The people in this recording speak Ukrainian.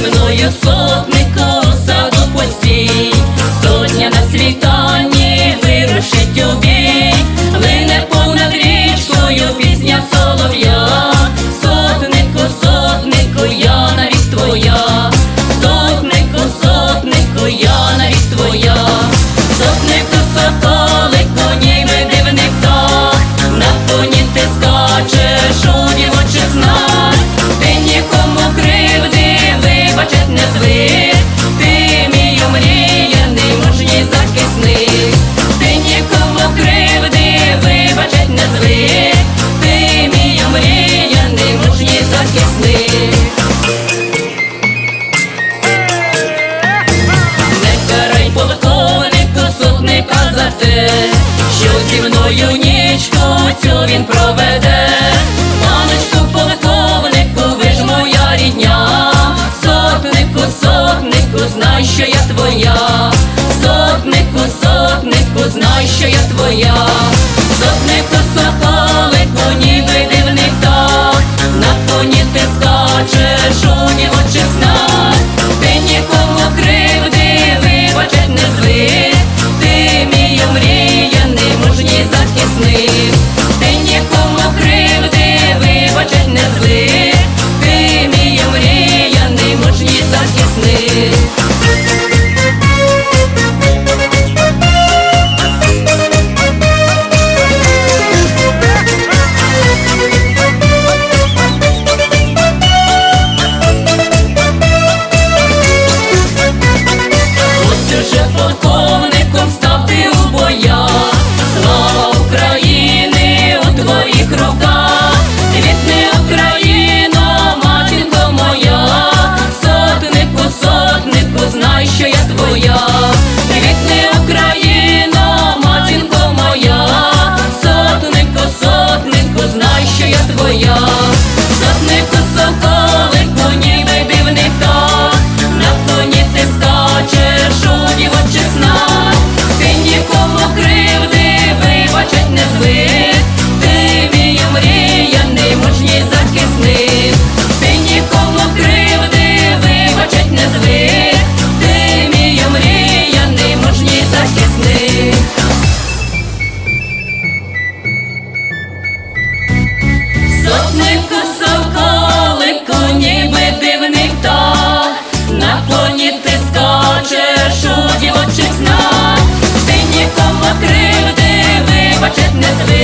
мною сотни vitória. захисник Не карай полковника, сотника за те, що зі мною нічку цю він проведе. Паночку полковнику, ви ж моя рідня, сотнику, сотнику, знай, що я твоя, сотнику, сотнику, знай, що я твоя, сотнику, сотнику долоні ти скочеш, у дівочих снах, ти нікому кривди вибачить не зли.